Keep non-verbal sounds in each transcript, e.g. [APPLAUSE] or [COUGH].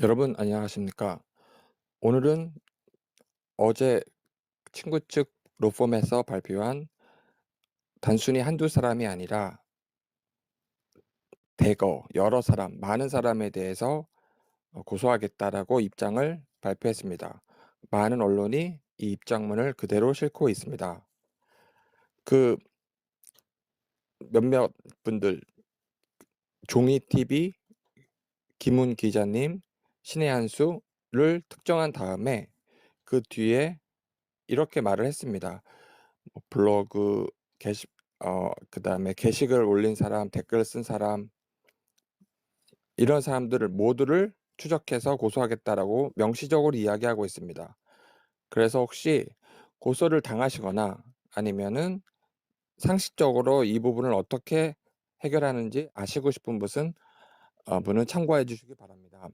여러분 안녕하십니까? 오늘은 어제 친구 측 로펌에서 발표한 단순히 한두 사람이 아니라 대거 여러 사람, 많은 사람에 대해서 어 고소하겠다라고 입장을 발표했습니다. 많은 언론이 이 입장문을 그대로 싣고 있습니다. 그 몇몇 분들 종이TV 김훈 기자님, 신의 한 수를 특정한 다음에 그 뒤에 이렇게 말을 했습니다. 뭐 블로그 게시 어 그다음에 게시글 올린 사람, 댓글 쓴 사람 이런 사람들을 모두를 추적해서 고소하겠다라고 명시적으로 이야기하고 있습니다. 그래서 혹시 고소를 당하시거나 아니면은 상식적으로 이 부분을 어떻게 해결하는지 아시고 싶은 분은 어 분은 참고해 주시기 바랍니다.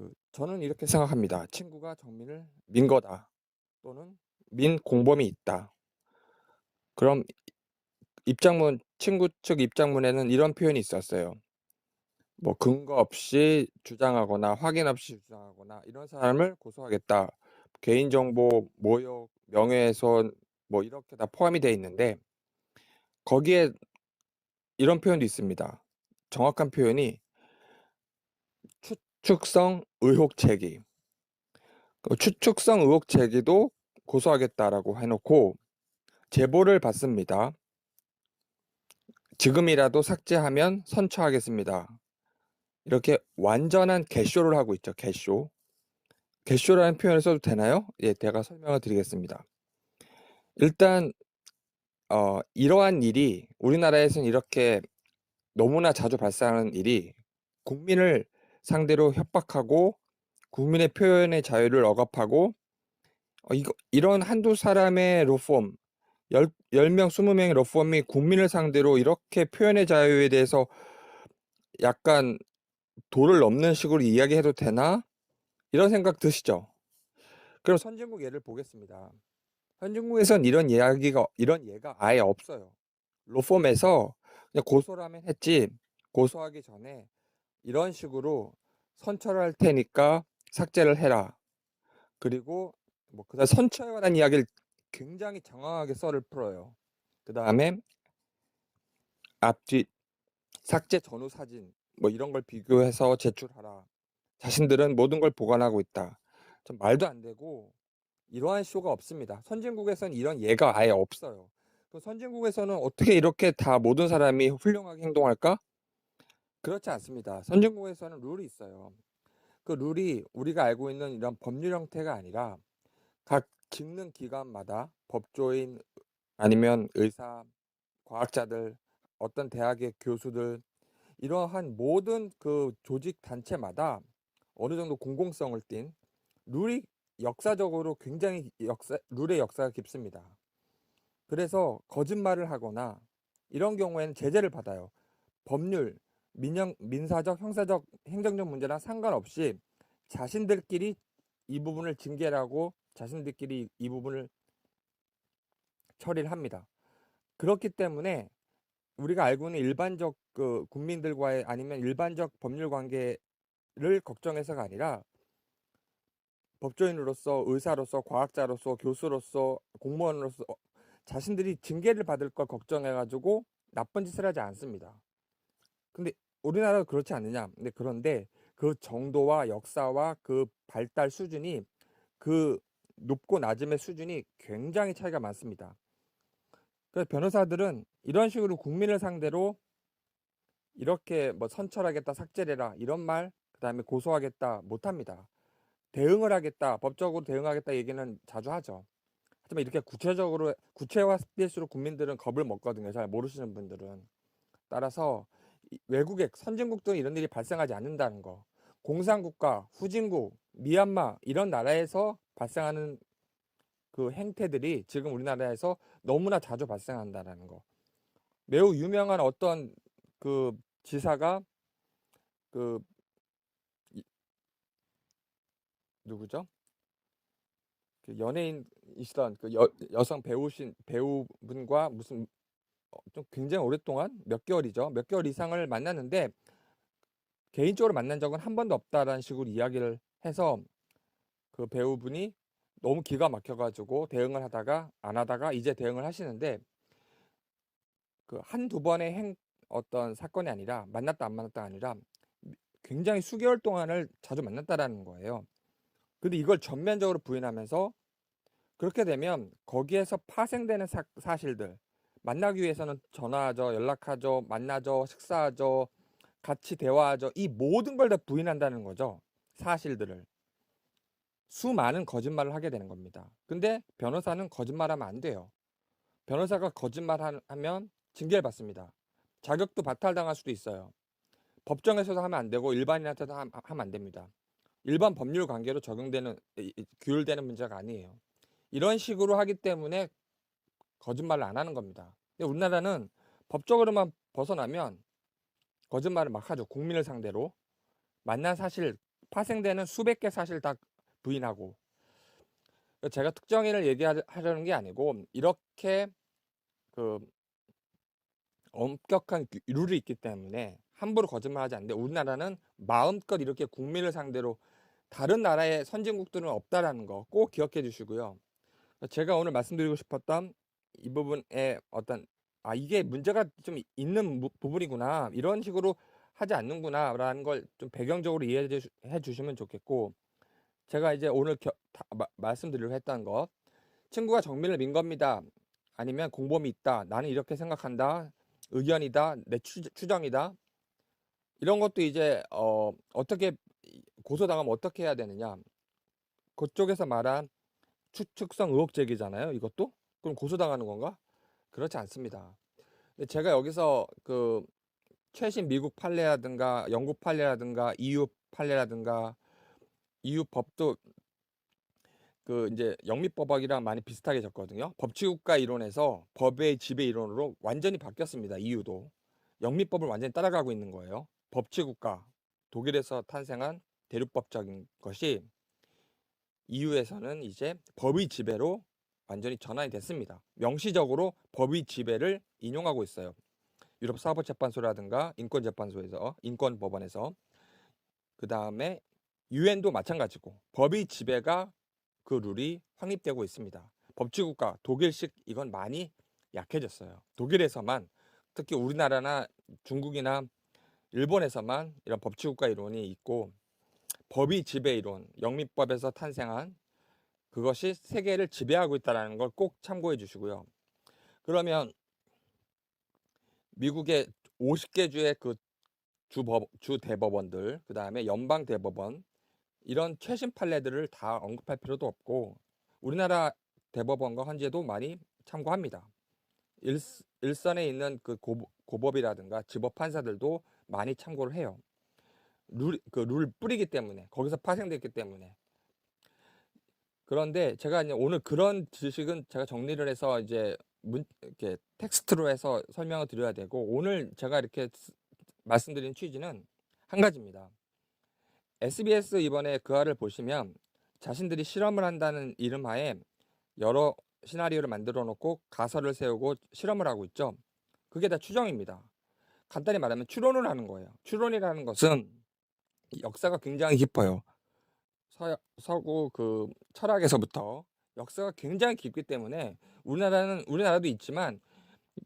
그 저는 이렇게 생각합니다. '친구가 정민을 민 거다.' 또는 '민 공범이 있다.' 그럼 입장문 친구 측 입장문에는 이런 표현이 있었어요. 뭐 "근거 없이 주장하거나 확인 없이 주장하거나 이런 사람을 고소하겠다." 개인정보, 모욕, 명예훼손 뭐 이렇게 다 포함이 되어 있는데 거기에 이런 표현도 있습니다. 정확한 표현이 " 추측성 의혹 제기." 그 "추측성 의혹 제기도 고소하겠다."라고 해 놓고 제보를 받습니다. "지금이라도 삭제하면 선처하겠습니다." 이렇게 완전한 개쇼를 하고 있죠, 개쇼. 개쇼라는 표현을 써도 되나요? 예 제가 설명을 드리겠습니다. 일단 어 이러한 일이 우리나라에서는 이렇게 너무나 자주 발생하는 일이 국민을 상대로 협박하고 국민의 표현의 자유를 억압하고 어 이거 이런 한두 사람의 로펌 열10 명, 20 명의 로펌이 국민을 상대로 이렇게 표현의 자유에 대해서 약간 '도를 넘는 식으로 이야기해도 되나?' 이런 생각 드시죠? 그럼 선진국 예를 보겠습니다. 선진국에선 이런 이야기가 이런 예가 아예 없어요. 로펌에서 그냥 고소를 하면 했지 고소하기 전에 이런 식으로 "선처를 할 테니까 삭제를 해라." 그리고 뭐 그다음 선처에 관한 이야기를 굉장히 장황하게 썰을 풀어요. 그 다음에 앞뒤 삭제 전후 사진 뭐 이런 걸 비교해서 제출하라. 자신들은 모든 걸 보관하고 있다. 좀 말도 안 되고 이러한 쇼가 없습니다. 선진국에선 이런 예가 아예 없어요. 그 선진국에서는 어떻게 이렇게 다 모든 사람이 훌륭하게 행동할까? 그렇지 않습니다. 선진국에서는 룰이 있어요. 그 룰이 우리가 알고 있는 이런 법률 형태가 아니라 각 직능 기관마다 법조인 아니면 의사, 과학자들, 어떤 대학의 교수들 이러한 모든 그 조직 단체마다 어느 정도 공공성을 띤 룰이 역사적으로 굉장히 역사 룰의 역사가 깊습니다. 그래서 거짓말을 하거나 이런 경우에는 제재를 받아요. 법률, 민형 민사적, 형사적, 행정적 문제랑 상관없이 자신들끼리 이 부분을 징계를 하고 자신들끼리 이 부분을 처리를 합니다. 그렇기 때문에 우리가 알고 있는 일반적 그 국민들과의 아니면 일반적 법률 관계를 걱정해서가 아니라 법조인으로서, 의사로서, 과학자로서, 교수로서, 공무원으로서 어 자신들이 징계를 받을 걸 걱정해 가지고 나쁜 짓을 하지 않습니다. 근데 우리나라도 그렇지 않느냐? 근데 그런데 그 정도와 역사와 그 발달 수준이 그 높고 낮음의 수준이 굉장히 차이가 많습니다. 그래서 변호사들은 이런 식으로 국민을 상대로 이렇게 뭐 "선처하겠다. 삭제를 해라." 이런 말 그다음에 "고소하겠다." 못 합니다. "대응을 하겠다. 법적으로 대응하겠다." 얘기는 자주 하죠. 하지만 이렇게 구체적으로 구체화될수록 국민들은 겁을 먹거든요, 잘 모르시는 분들은. 따라서 이 외국의 선진국들은 이런 일이 발생하지 않는다는 거. 공산국가, 후진국, 미얀마 이런 나라에서 발생하는 그 행태들이 지금 우리나라에서 너무나 자주 발생한다라는 거. 매우 유명한 어떤 그 지사가 그이 누구죠? 그 연예인이시던 그 여 여성 배우신 배우분과 무슨 어 좀 굉장히 오랫동안 몇 개월이죠. 몇 개월 이상을 만났는데 개인적으로 만난 적은 한 번도 없다라는 식으로 이야기를 해서 그 배우분이 너무 기가 막혀 가지고 대응을 하다가 안 하다가 이제 대응을 하시는데 그 한두 번의 행 어떤 사건이 아니라 만났다 안 만났다가 아니라 굉장히 수개월 동안을 자주 만났다라는 거예요. 근데 이걸 전면적으로 부인하면서 그렇게 되면 거기에서 파생되는 사 사실들 만나기 위해서는 전화하죠, 연락하죠, 만나죠, 식사하죠, 같이 대화하죠. 이 모든 걸 다 부인한다는 거죠, 사실들을. 수많은 거짓말을 하게 되는 겁니다. 근데 변호사는 거짓말하면 안 돼요. 변호사가 거짓말 하면 징계를 받습니다. 자격도 박탈당할 수도 있어요. 법정에서도 하면 안 되고 일반인한테도 함 하면 안 됩니다. 일반 법률 관계로 적용되는 규율되는 문제가 아니에요. 이런 식으로 하기 때문에 거짓말을 안 하는 겁니다. 근데 우리나라는 법적으로만 벗어나면 거짓말을 막 하죠. 국민을 상대로. 만난 사실, 파생되는 수백 개 사실 다 부인하고. 제가 특정인을 얘기하려는 게 아니고 이렇게 그 엄격한 규 룰이 있기 때문에 함부로 거짓말하지 않는데 우리나라는 마음껏 이렇게 국민을 상대로 다른 나라의 선진국들은 없다라는 거 꼭 기억해 주시고요. 제가 오늘 말씀드리고 싶었던 이 부분에 어떤 '아 이게 문제가 좀 있는 부 부분이구나. 이런 식으로 하지 않는구나.'라는 걸 좀 배경적으로 이해해 주시면 좋겠고 제가 이제 오늘 겨 다 마 말씀드리려고 했던 것 친구가 정민을 민 겁니다. 아니면 공범이 있다. 나는 이렇게 생각한다. 의견이다. 내추 추정이다. 이런 것도 이제 어 어떻게 고소당하면 어떻게 해야 되느냐. 그쪽에서 말한 추측성 의혹 제기잖아요, 이것도? 그럼 고소당하는 건가? 그렇지 않습니다. 제가 여기서 그 최신 미국 판례라든가 영국 판례라든가 EU 판례라든가 EU 법도 그 인제 영미법학이랑 많이 비슷하게 적거든요. 법치국가 이론에서 법의 지배 이론으로 완전히 바뀌었습니다, EU도. 영미법을 완전히 따라가고 있는 거예요. 법치국가, 독일에서 탄생한 대륙법적인 것이 EU에서는 이제 법의 지배로 완전히 전환이 됐습니다. 명시적으로 법의 지배를 인용하고 있어요. 유럽 사법재판소라든가 인권재판소에서 인권법원에서 그 다음에 유엔도 마찬가지고 법의 지배가 그 룰이 확립되고 있습니다. 법치국가 독일식 이건 많이 약해졌어요. 독일에서만 특히 우리나라나 중국이나 일본에서만 이런 법치국가 이론이 있고 법의 지배 이론, 영미법에서 탄생한 그것이 세계를 지배하고 있다는 걸 꼭 참고해 주시고요. 그러면 미국의 50개 주의 그 주법, 주 대법원들, 그 다음에 연방 대법원 이런 최신 판례들을 다 언급할 필요도 없고 우리나라 대법원과 헌재도 많이 참고합니다. 일, 일선에 있는 그 고, 고법이라든가 지법 판사들도 많이 참고를 해요. 룰, 그 룰 뿌리기 때문에 거기서 파생됐기 때문에 그런데 제가 오늘 그런 지식은 제가 정리를 해서 이제 문 이렇게 텍스트로 해서 설명을 드려야 되고 오늘 제가 이렇게 말씀드린 취지는 한 가지입니다. SBS 이번에 그화를 보시면 자신들이 실험을 한다는 이름하에 여러 시나리오를 만들어 놓고 가설을 세우고 실험을 하고 있죠. 그게 다 추정입니다. 간단히 말하면 추론을 하는 거예요. 추론이라는 것은 역사가 굉장히 깊어요. 서, 서구 그 철학에서부터 역사가 굉장히 깊기 때문에 우리나라는 우리나라도 있지만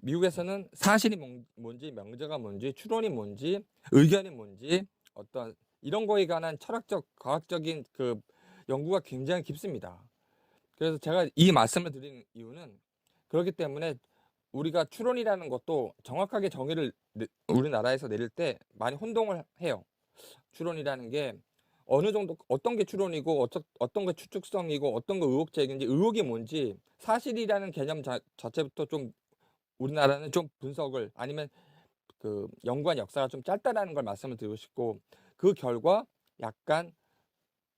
미국에서는 사실이 뭔지 명제가 뭔지 추론이 뭔지 의견이 뭔지 어떤 이런 거에 관한 철학적 과학적인 그 연구가 굉장히 깊습니다. 그래서 제가 이 말씀을 드린 이유는 그렇기 때문에 우리가 추론이라는 것도 정확하게 정의를 우리나라에서 내릴 때 많이 혼동을 해요. 추론이라는 게 어느 정도 어떤 게 추론이고 어떤 어떤 게 추측성이고 어떤 게 의혹 제기인지 의혹이 뭔지 사실이라는 개념 자, 자체부터 좀 우리나라는 좀 분석을 아니면 그 연구한 역사가 좀 짧다라는 걸 말씀을 드리고 싶고 그 결과 약간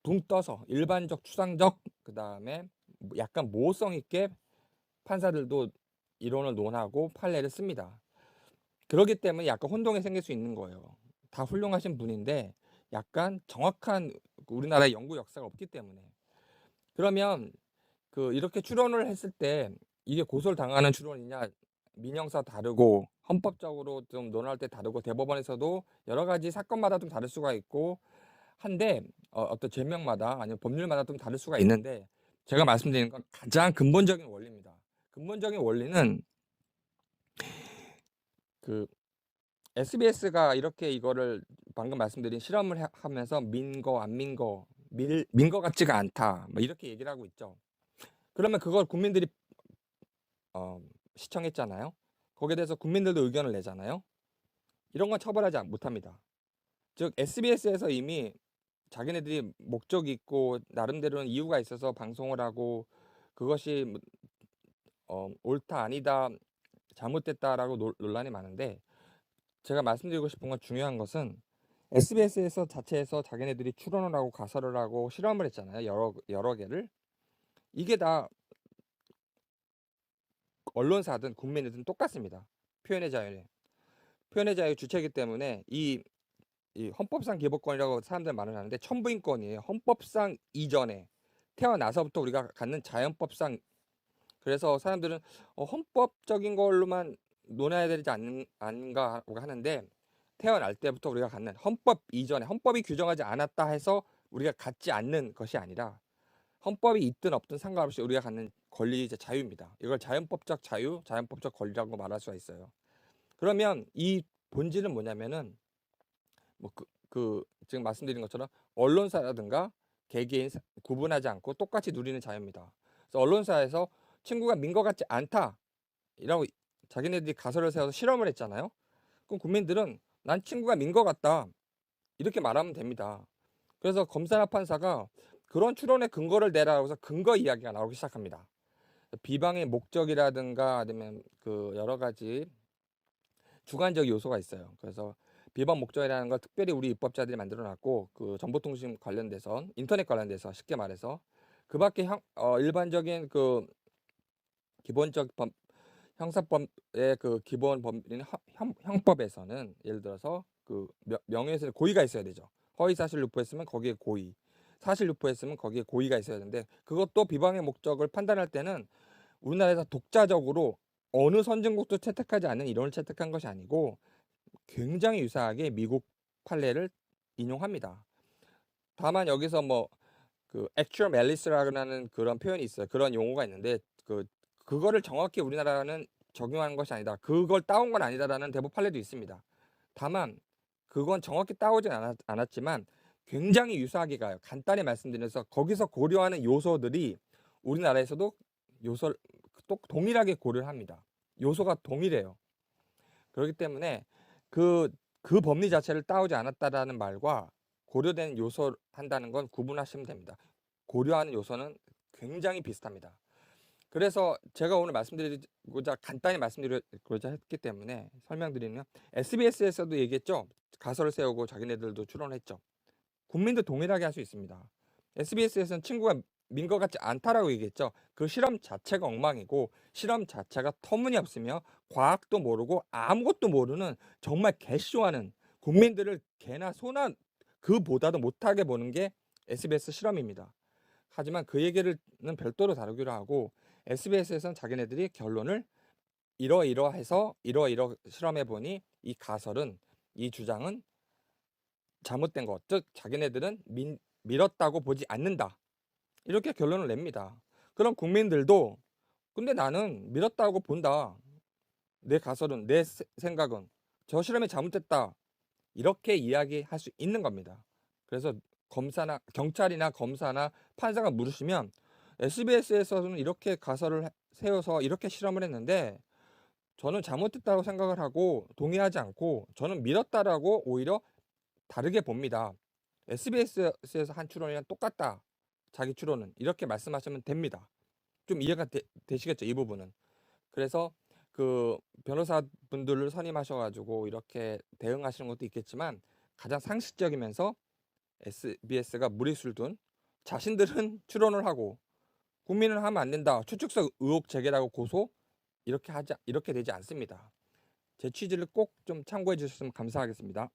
붕 떠서 일반적 추상적 그다음에 약간 모호성 있게 판사들도 이론을 논하고 판례를 씁니다. 그러기 때문에 약간 혼동이 생길 수 있는 거예요. 다 훌륭하신 분인데 약간 정확한 우리나라의 연구 역사가 없기 때문에 그러면 그 이렇게 추론을 했을 때 이게 고소를 당하는 추론이냐 민형사 다르고 헌법적으로 좀 논할 때 다르고 대법원에서도 여러 가지 사건마다 좀 다를 수가 있고 한데 어 어떤 죄명마다 아니면 법률마다 좀 다를 수가 있는데 제가 말씀드리는 건 가장 근본적인 원리입니다. 근본적인 원리는 그 SBS가 이렇게 이거를 방금 말씀드린 실험을 해 하면서 "민거 안 민거 밀민것 같지가 않다." 뭐 이렇게 얘기를 하고 있죠. 그러면 그걸 국민들이 어 시청했잖아요. 거기에 대해서 국민들도 의견을 내잖아요. 이런 건 처벌하지 않 못합니다. 즉 SBS에서 이미 자기네들이 목적이 있고 나름대로는 이유가 있어서 방송을 하고 그것이 뭐어 옳다 아니다 잘못됐다라고 논 논란이 많은데 제가 말씀드리고 싶은 건 중요한 것은 SBS에서 자체에서 자기네들이 추론을 하고 가설을 하고 실험을 했잖아요. 여러 여러 개를. 이게 다 언론사든 국민이든 똑같습니다. 표현의 자유는. 표현의 자유 주체이기 때문에 이 이 헌법상 기본권이라고 사람들 말을 하는데 천부인권이에요. 헌법상 이전에 태어나서부터 우리가 갖는 자연법상 그래서 사람들은 어 헌법적인 걸로만 논해야 되지 않는 아닌가라고 하는데 태어날 때부터 우리가 갖는 헌법 이전에 헌법이 규정하지 않았다 해서 우리가 갖지 않는 것이 아니라 헌법이 있든 없든 상관없이 우리가 갖는 권리이자 자유입니다. 이걸 자연법적 자유, 자연법적 권리라고 말할 수가 있어요. 그러면 이 본질은 뭐냐면은 뭐그 그 지금 말씀드린 것처럼 언론사라든가 개개인 사 구분하지 않고 똑같이 누리는 자유입니다. 그래서 언론사에서 친구가 민 것 같지 않다라고 자기네들이 가설을 세워서 실험을 했잖아요. 그럼 국민들은 난 친구가 민 것 같다. 이렇게 말하면 됩니다. 그래서 검사나 판사가 그런 추론의 근거를 내라고 해서 근거 이야기가 나오기 시작합니다. 비방의 목적이라든가 아니면 그 여러 가지 주관적 요소가 있어요. 그래서 비방 목적이라는 걸 특별히 우리 입법자들이 만들어 놨고 그 정보통신 관련돼서 인터넷 관련돼서 쉽게 말해서 그 밖에 형, 어, 일반적인 그 기본적 법, 형사법의 그 기본 형, 형법에서는 예를 들어서 그 명예훼손 고의가 있어야 되죠. 허위 사실 유포했으면 거기에 고의, 사실 유포했으면 거기에 고의가 있어야 되는데 그것도 비방의 목적을 판단할 때는 우리나라에서 독자적으로 어느 선진국도 채택하지 않는 이론을 채택한 것이 아니고 굉장히 유사하게 미국 판례를 인용합니다. 다만 여기서 뭐 그 actual malice라는 그런 표현이 있어요. 그런 용어가 있는데 그 그거를 정확히 우리나라는 적용하는 것이 아니다. 그걸 따온 건 아니다라는 대법 판례도 있습니다. 다만 그건 정확히 따오진 않았, 않았지만 굉장히 유사하게 가요. 간단히 말씀드려서 거기서 고려하는 요소들이 우리나라에서도 요소 또 동일하게 고려를 합니다. 요소가 동일해요. 그렇기 때문에 그, 그 법리 자체를 따오지 않았다라는 말과 고려된 요소 한다는 건 구분하시면 됩니다. 고려하는 요소는 굉장히 비슷합니다. 그래서 제가 오늘 말씀드리고자 간단히 말씀드리고자 했기 때문에 설명드리면 SBS에서도 얘기했죠. 가설을 세우고 자기네들도 출연했죠. 국민도 동일하게 할 수 있습니다. SBS에서는 친구가 민 것 같지 않다라고 얘기했죠. 그 실험 자체가 엉망이고 실험 자체가 터무니없으며 과학도 모르고 아무것도 모르는 정말 개쇼하는 국민들을 개나 소나 그보다도 못하게 보는 게 SBS 실험입니다. 하지만 그 얘기를 별도로 다루기로 하고 SBS에서는 자기네들이 결론을 이러이러해서 이러이러 실험해 보니 이 가설은 이 주장은 잘못된 것, 즉 자기네들은 민, 밀었다고 보지 않는다. 이렇게 결론을 냅니다. 그럼 국민들도 근데 나는 밀었다고 본다. 내 가설은 내 생각은 저 실험이 잘못됐다. 이렇게 이야기할 수 있는 겁니다. 그래서 검사나 경찰이나 검사나 판사가 물으시면 SBS에서는 이렇게 가설을 세워서 이렇게 실험을 했는데 저는 잘못됐다고 생각을 하고 동의하지 않고 저는 믿었다라고 오히려 다르게 봅니다. SBS에서 한 추론이랑 똑같다. 자기 추론은 이렇게 말씀하시면 됩니다. 좀 이해가 되, 시겠죠 이 부분은. 그래서 그 변호사분들을 선임하셔가지고 이렇게 대응하시는 것도 있겠지만 가장 상식적이면서 SBS가 무리수를 둔 자신들은 [LAUGHS] 추론을 하고 국민은 하면 안 된다. 추측성 의혹 제기라고 고소 이렇게 하지 이렇게 되지 않습니다. 제 취지를 꼭 좀 참고해 주셨으면 감사하겠습니다.